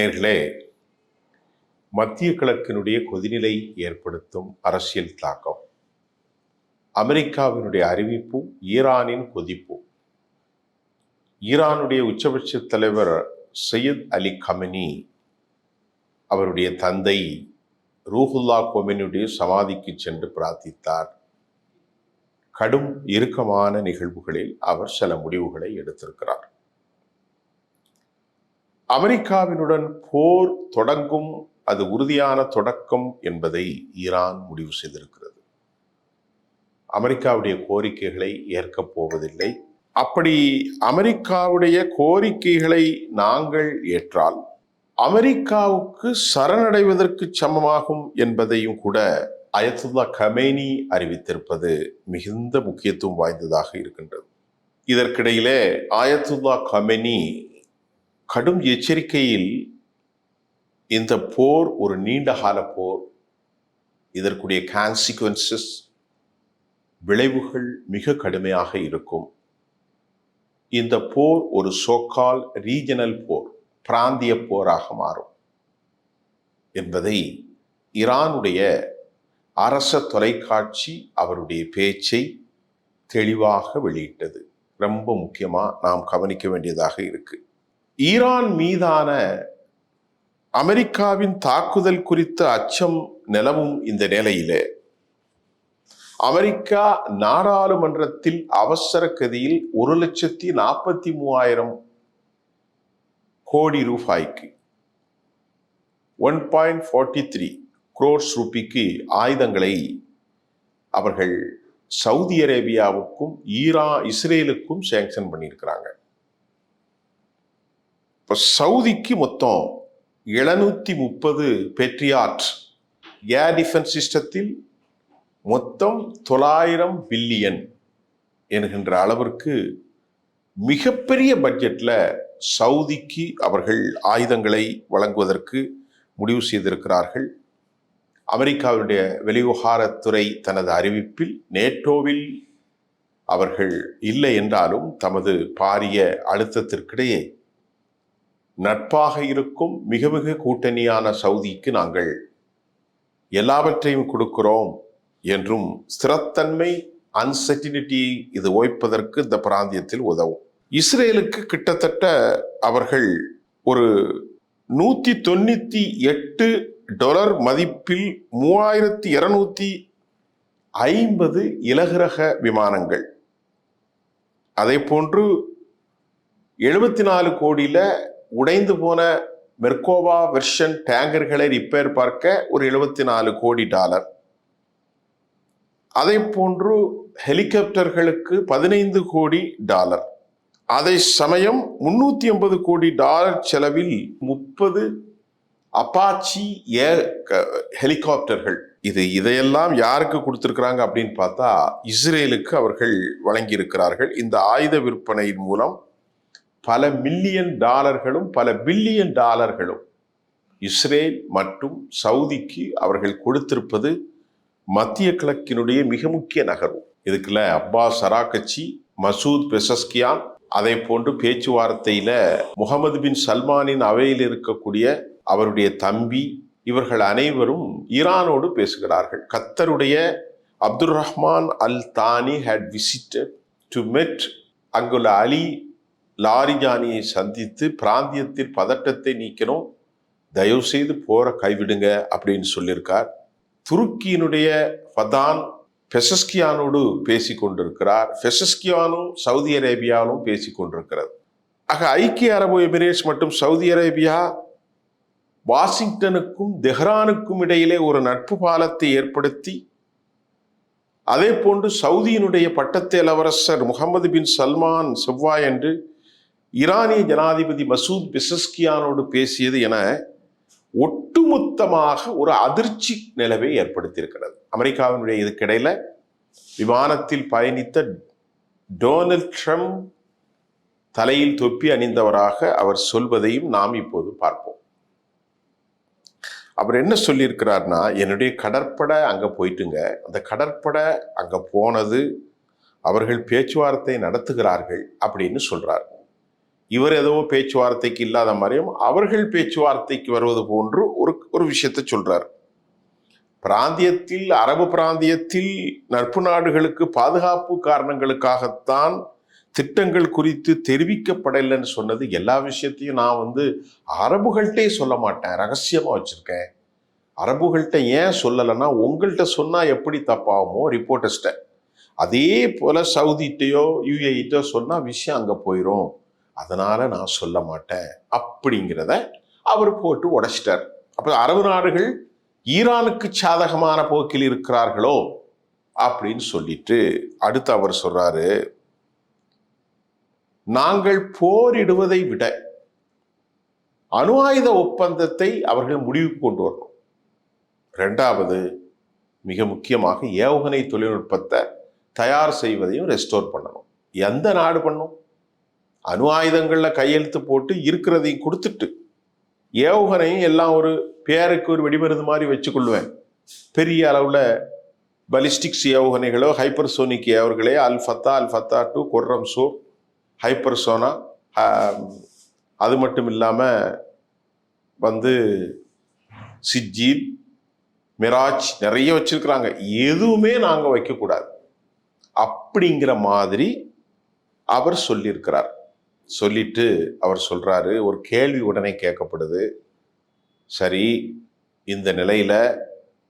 நேர்களே மத்திய கிழக்கினுடைய கொதிநிலை ஏற்படுத்தும் அரசியல் தாக்கம். அமெரிக்காவினுடைய அறிவிப்பு ஈரானின் கொதிப்பு. ஈரானுடைய உச்சபட்ச தலைவர் சையத் அலி கமினி அவருடைய தந்தை ரூஹுல்லா கோமினுடைய சமாதிக்கு சென்று பிரார்த்தித்தார். கடும் இறுக்கமான நிகழ்வுகளில் அவர் சில முடிவுகளை எடுத்திருக்கிறார். அமெரிக்காவினுடன் போர் தொடங்கும் அது உறுதியான தொடக்கம் என்பதை ஈரான் முடிவு செய்திருக்கிறது. அமெரிக்காவுடைய கோரிக்கைகளை ஏற்கப் போவதில்லை. அப்படி அமெரிக்காவுடைய கோரிக்கைகளை நாங்கள் ஏற்றால் அமெரிக்காவுக்கு சரணடைவதற்கு சமமாகும் என்பதையும் கூட அயத்துல்லா கமேனி அறிவித்திருப்பது மிகுந்த முக்கியத்துவம் வாய்ந்ததாக இருக்கின்றது. இதற்கிடையிலே ஆயத்துல்லா கமெனி கடும் எச்சரிக்கையில் இந்த போர் ஒரு நீண்டகால போர். இதற்குடைய கான்சிக்வன்சஸ் விளைவுகள் மிக கடுமையாக இருக்கும். இந்த போர் ஒரு சோக்கால் ரீஜனல் போர் பிராந்திய போராக மாறும். என்பதை ஈரானுடைய அரச தொலைக்காட்சி அவருடைய பேச்சை தெளிவாக வெளியிட்டது. ரொம்ப முக்கியமாக நாம் கவனிக்க வேண்டியதாக இருக்குது ஈரான் மீதான அமெரிக்காவின் தாக்குதல் குறித்த அச்சம் நிலவும் இந்த நிலையிலே. அமெரிக்கா நாடாளுமன்றத்தில் அவசர கதியில் ஒரு லட்சத்தி நாற்பத்தி மூவாயிரம் கோடி ரூபாய்க்கு one point forty three crores ரூபிக்கு ஆயுதங்களை அவர்கள் சவுதி அரேபியாவுக்கும் ஈரா இஸ்ரேலுக்கும் சேங்ஷன் பண்ணியிருக்கிறாங்க. இப்போ சவுதிக்கு மொத்தம் எழுநூற்றி முப்பது பெட்ரியாட் ஏர் டிஃபென்ஸ் சிஸ்டத்தில் மொத்தம் தொள்ளாயிரம் பில்லியன் என்கின்ற அளவிற்கு மிகப்பெரிய பட்ஜெட்டில் சவுதிக்கு அவர்கள் ஆயுதங்களை வழங்குவதற்கு முடிவு செய்திருக்கிறார்கள். அமெரிக்காவுடைய வெளிவிவகாரத்துறை தனது அறிவிப்பில் நேட்டோவில் அவர்கள் இல்லை என்றாலும் தமது பாரிய அழுத்தத்திற்கிடையே நட்பாக இருக்கும் மிக மிக கூட்டணியான சவுதிக்கு நாங்கள் எல்லாவற்றையும் கொடுக்கிறோம் என்றும் ஸ்திரத்தன்மை அன்சர்டினிட்டி இது ஓய்ப்பதற்கு இந்த பிராந்தியத்தில் உதவும். இஸ்ரேலுக்கு கிட்டத்தட்ட அவர்கள் ஒரு நூற்றி தொண்ணூற்றி எட்டு டொலர் மதிப்பில் மூவாயிரத்தி இரநூத்தி ஐம்பது இலகுரக விமானங்கள். அதே போன்று எழுபத்தி நாலு கோடியில் உடைந்து போன மெர்கோவா வெர்ஷன் டேங்கர்களை ரிப்பேர் பார்க்க ஒரு எழுபத்தி நாலு கோடி டாலர். அதை போன்று ஹெலிகாப்டர்களுக்கு பதினைந்து கோடி டாலர். அதே சமயம் முன்னூத்தி ஐம்பது கோடி டாலர் செலவில் முப்பது அப்பாச்சி ஏ ஹெலிகாப்டர்கள். இது இதையெல்லாம் யாருக்கு கொடுத்துருக்குறாங்க அப்படின்னு பார்த்தா இஸ்ரேலுக்கு அவர்கள் வழங்கியிருக்கிறார்கள். இந்த ஆயுத விற்பனையின் மூலம் பல மில்லியன் டாலர்களும் பல பில்லியன் டாலர்களும் இஸ்ரேல் மற்றும் சவுதிக்கு அவர்கள் கொடுத்திருப்பது மத்திய கிழக்கினுடைய மிக முக்கிய நகர்வு. இதுக்குள்ள அப்பாஸ் சராக்கச்சி மசூத் பெசஸ்கியான் அதே போன்று பேச்சுவார்த்தையில முகமது பின் சல்மானின் அவையில் இருக்கக்கூடிய அவருடைய தம்பி இவர்கள் அனைவரும் ஈரானோடு பேசுகிறார்கள். கத்தருடைய Abdul Rahman Al Thani had visited to met அங்குள்ள அலி லாரிஜானியை சந்தித்து பிராந்தியத்தில் பதட்டத்தை நீக்கணும் தயவு செய்து போற கைவிடுங்க அப்படின்னு சொல்லியிருக்கார். துருக்கியினுடைய ஃபதான் பெசஸ்கியானோடு பேசி கொண்டிருக்கிறார் பெசஸ்கியானும் சவுதி அரேபியாவும் பேசி கொண்டிருக்கிறது ஆக ஐக்கிய அரபு எமிரேட்ஸ் மற்றும் சவுதி அரேபியா வாஷிங்டனுக்கும் தெஹ்ரானுக்கும் இடையிலே ஒரு நட்பு பாலத்தை ஏற்படுத்தி அதே போன்று சவுதியினுடைய பட்டத்து இளவரசர் முகமது பின் சல்மான் செவ்வாய் என்று ஈரானிய ஜனாதிபதி மசூத் பெசஸ்கியானோடு பேசியது என ஒட்டுமொத்தமாக ஒரு அதிர்ச்சி நிலவை ஏற்படுத்தியிருக்கிறது. அமெரிக்காவினுடைய இதுக்கிடையில் விமானத்தில் பயணித்த டொனால்ட் ட்ரம்ப் தலையில் தொப்பி அணிந்தவராக அவர் சொல்வதையும் நாம் இப்போது பார்ப்போம். அவர் என்ன சொல்லியிருக்கிறார்னா என்னுடைய கடற்படை அங்கே போயிட்டுங்க. அந்த கடற்படை அங்கே போனது அவர்கள் பேச்சுவார்த்தை நடத்துகிறார்கள் அப்படின்னு சொல்கிறார்கள் இவர் ஏதோ பேச்சுவார்த்தைக்கு இல்லாத மாதிரியும் அவர்கள் பேச்சுவார்த்தைக்கு வருவது போன்று ஒரு ஒரு விஷயத்தை சொல்றார். பிராந்தியத்தில் அரபு பிராந்தியத்தில் நட்பு நாடுகளுக்கு பாதுகாப்பு காரணங்களுக்காகத்தான் திட்டங்கள் குறித்து தெரிவிக்கப்படலைன்னு சொன்னது எல்லா விஷயத்தையும் நான் வந்து அரபுகள்கிட்டே சொல்ல மாட்டேன். ரகசியமாக வச்சுருக்கேன். அரபுகள்கிட்ட ஏன் சொல்லலைன்னா உங்கள்கிட்ட சொன்னால் எப்படி தப்பாகுமோ ரிப்போர்ட்டர்ஸ்ட்ட அதே போல் சவுதிட்டையோ யூஏஇட்டோ சொன்னால் விஷயம் அங்கே போயிடும் அதனால் நான் சொல்ல மாட்டேன் அப்படிங்கிறத அவர் போட்டு உடைச்சிட்டார். அப்போ அரபு நாடுகள் ஈரானுக்கு சாதகமான போக்கில் இருக்கிறார்களோ அப்படின்னு சொல்லிட்டு அடுத்து அவர் சொல்றாரு நாங்கள் போரிடுவதை விட அணு ஆயுத ஒப்பந்தத்தை அவர்கள் முடிவுக்கு கொண்டு வரணும். ரெண்டாவது மிக முக்கியமாக ஏவுகணை தொழில்நுட்பத்தை தயார் செய்வதையும் ரெஸ்டோர் பண்ணணும். எந்த நாடு பண்ணும்? அணு ஆயுதங்களில் கையெழுத்து போட்டு இருக்கிறதையும் கொடுத்துட்டு ஏவுகணையும் எல்லாம் ஒரு பேருக்கு ஒரு வெடிமருந்து மாதிரி வச்சுக்கொள்வேன். பெரிய அளவில் பலிஸ்டிக்ஸ் ஏவுகணைகளோ hypersonic ஏவர்களே Al Fattah Al Fattah two Khorramshahr ஹைப்பர்சோனா அது மட்டும் இல்லாமல் வந்து சிஜ்ஜீல் மிராஜ் நிறைய வச்சுருக்குறாங்க. எதுவுமே நாங்கள் வைக்கக்கூடாது. அப்படிங்கிற மாதிரி அவர் சொல்லியிருக்கிறார். சொல்லிட்டு அவர் சொல்கிறாரு ஒரு கேள்வி உடனே கேட்கப்படுது. சரி இந்த நிலையில்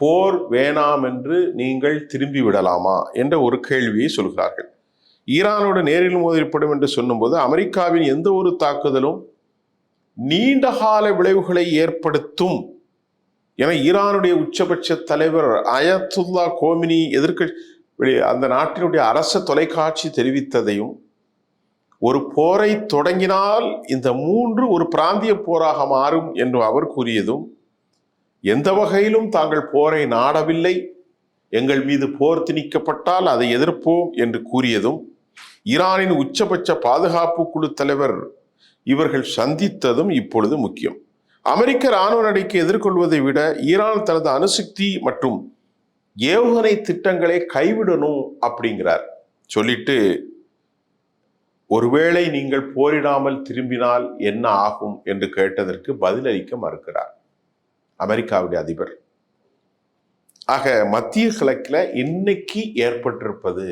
போர் வேணாம் என்று நீங்கள் திரும்பி விடலாமா என்ற ஒரு கேள்வியை சொல்கிறார்கள். ஈரானோடு நேரில் மோதிப்படும் என்று சொல்லும்போது அமெரிக்காவின் எந்த ஒரு தாக்குதலும் நீண்டகால விளைவுகளை ஏற்படுத்தும் என ஈரானுடைய உச்சபட்ச தலைவர் அயத்துல்லா கோமினி எதிர்க்க அந்த நாட்டினுடைய அரச தொலைக்காட்சி தெரிவித்ததையும் ஒரு போரை தொடங்கினால் இந்த மூன்று ஒரு பிராந்திய போராக மாறும் என்று அவர் கூறியதும் எந்த வகையிலும் தாங்கள் போரை நாடவில்லை எங்கள் மீது போர் திணிக்கப்பட்டால் அதை எதிர்ப்போம் என்று கூறியதும் ஈரானின் உச்சபட்ச பாதுகாப்பு குழு தலைவர் இவர்கள் சந்தித்ததும் இப்பொழுது முக்கியம். அமெரிக்க இராணுவ நடிக்கை எதிர்கொள்வதை விட ஈரான் தனது அணுசக்தி மற்றும் ஏவுகணை திட்டங்களை கைவிடணும் அப்படிங்கிறார். சொல்லிட்டு ஒருவேளை நீங்கள் போரிடாமல் திரும்பினால் என்ன ஆகும் என்று கேட்டதற்கு பதிலளிக்க மறுக்கிறார். அமெரிக்காவுடைய அதிபர். ஆக மத்திய கிழக்கில் இன்னைக்கு ஏற்பட்டிருப்பது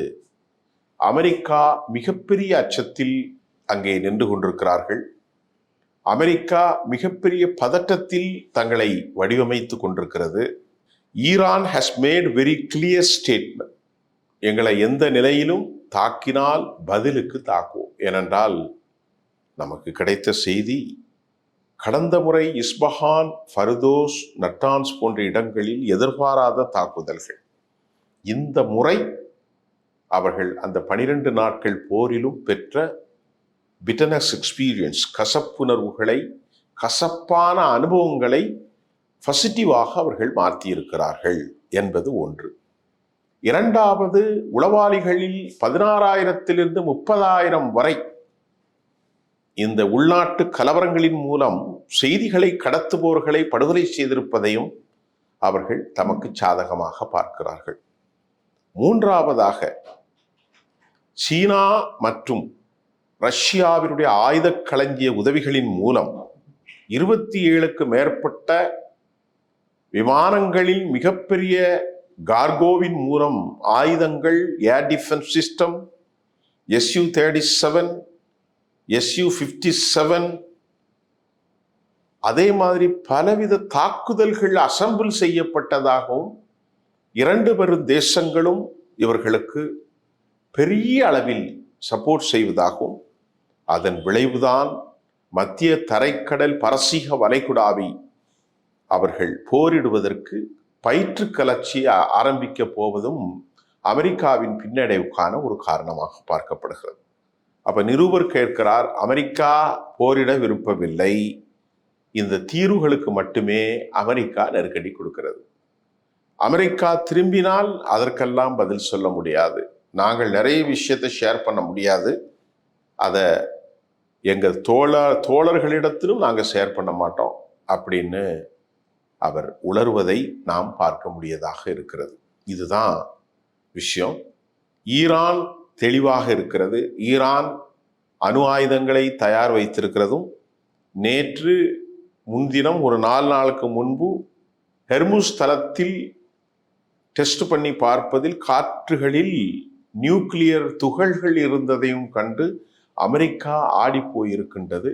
அமெரிக்கா மிகப்பெரிய அச்சத்தில் அங்கே நின்று கொண்டிருக்கிறார்கள். அமெரிக்கா மிகப்பெரிய பதட்டத்தில் தங்களை வடிவமைத்துக் கொண்டிருக்கிறது. Iran has made very clear statement எங்களை எந்த நிலையிலும் தாக்கினால் பதிலுக்கு தாக்குவோம். ஏனென்றால் நமக்கு கிடைத்த செய்தி கடந்த முறை இஸ்பஹான் ஃபர்தோஸ் நட்டான்ஸ் போன்ற இடங்களில் எதிர்பாராத தாக்குதல்கள். இந்த முறை அவர்கள் அந்த பனிரெண்டு நாட்கள் போரிலும் பெற்ற பிட்டனஸ் எக்ஸ்பீரியன்ஸ் கசப்புணர்வுகளை கசப்பான அனுபவங்களை பாசிட்டிவாக அவர்கள் மாற்றியிருக்கிறார்கள் என்பது ஒன்று. இரண்டாவது உளவாளிகளில் பதினாறாயிரத்திலிருந்து முப்பதாயிரம் வரை இந்த உள்நாட்டு கலவரங்களின் மூலம் செய்திகளை கடத்துபவர்களை படுகொலை செய்திருப்பதையும் அவர்கள் தமக்கு சாதகமாக பார்க்கிறார்கள். மூன்றாவதாக சீனா மற்றும் ரஷ்யாவினுடைய ஆயுத களஞ்சிய உதவிகளின் மூலம் இருபத்தி ஏழுக்கு மேற்பட்ட விமானங்களில் மிகப்பெரிய கார்கோவின் மூலம் ஆயுதங்கள் air defence system SU thirty seven SU fifty seven அதே மாதிரி பலவித தாக்குதல்கள் அசம்பிள் செய்யப்பட்டதாகவும் இரண்டு பெரும் தேசங்களும் இவர்களுக்கு பெரிய அளவில் சப்போர்ட் செய்வதாகவும் அதன் விளைவுதான் மத்திய தரைக்கடல் பரசீக வளைகுடாவை அவர்கள் போரிடுவதற்கு பயிற்று கலர்ச்சி ஆரம்பிக்க போவதும் அமெரிக்காவின் பின்னடைவுக்கான ஒரு காரணமாக பார்க்கப்படுகிறது. அப்ப நிருபர் கேட்கிறார் அமெரிக்கா போரிட விருப்பவில்லை. இந்த தீர்வுகளுக்கு மட்டுமே அமெரிக்கா நெருக்கடி கொடுக்கிறது. அமெரிக்கா திரும்பினால் அதற்கெல்லாம் பதில் சொல்ல முடியாது. நாங்கள் நிறைய விஷயத்தை ஷேர் பண்ண முடியாது. அதை எங்கள் தோழ தோழர்களிடத்திலும் நாங்கள் ஷேர் பண்ண மாட்டோம். அப்படின்னு அவர் உணர்வதை நாம் பார்க்க முடியதாக இருக்கிறது. இதுதான் விஷயம். ஈரான் தெளிவாக இருக்கிறது. ஈரான் அணு ஆயுதங்களை தயார் வைத்திருக்கிறதும் நேற்று முன்தினம் ஒரு நாலு நாளுக்கு முன்பு ஹெர்முஸ் தளத்தில் டெஸ்ட் பண்ணி பார்ப்பதில் காற்றுகளில் நியூக்ளியர் துகள்கள் இருந்ததையும் கண்டு அமெரிக்கா ஆடி போயிருக்கின்றது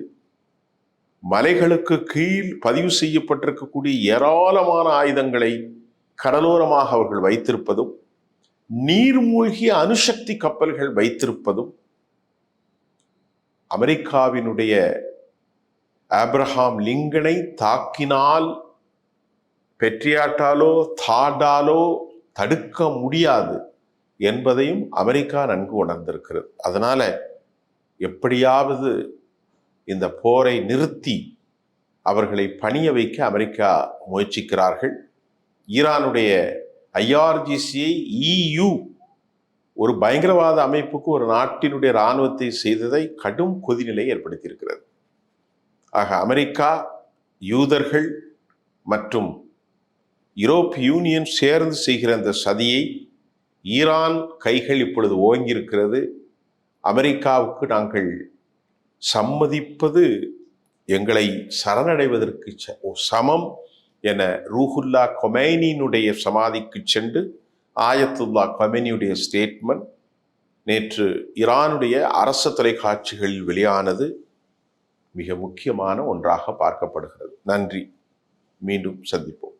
மலைகளுக்கு கீழ் பதிவு செய்யப்பட்டிருக்கக்கூடிய ஏராளமான ஆயுதங்களை கடலோரமாக அவர்கள் வைத்திருப்பதும் நீர்மூழ்கிய அணுசக்தி கப்பல்கள் வைத்திருப்பதும் அமெரிக்காவினுடைய ஆப்ரஹாம் லிங்கனை தாக்கினால் பெட்ரியாட்டாலோ தாடாலோ தடுக்க முடியாது என்பதையும் அமெரிக்கா நன்கு உணர்ந்திருக்கிறது. அதனால எப்படியாவது இந்த போரை நிறுத்தி அவர்களை பணிய வைக்க அமெரிக்கா முயற்சிக்கிறார்கள். ஈரானுடைய ஐஆர்ஜிசியை இயு ஒரு பயங்கரவாத அமைப்புக்கு ஒரு நாட்டினுடைய இராணுவத்தை செய்ததை கடும் கொதிநிலை ஏற்படுத்தியிருக்கிறது. ஆக அமெரிக்கா யூதர்கள் மற்றும் யூரோப் யூனியன் சேர்ந்து செய்கிற அந்த சதியை ஈரான் கைகள் இப்பொழுது ஓங்கியிருக்கிறது. அமெரிக்காவுக்கு நாங்கள் சம்மதிப்பது எங்களை சரணடைவதற்கு சமம் என ரூஹுல்லா கொமைனியினுடைய சமாதிக்கு சென்று ஆயத்துல்லா கொமைனியுடைய ஸ்டேட்மெண்ட் நேற்று ஈரானுடைய அரச தொலைக்காட்சிகளில் வெளியானது மிக முக்கியமான ஒன்றாக பார்க்கப்படுகிறது. நன்றி. மீண்டும் சந்திப்போம்.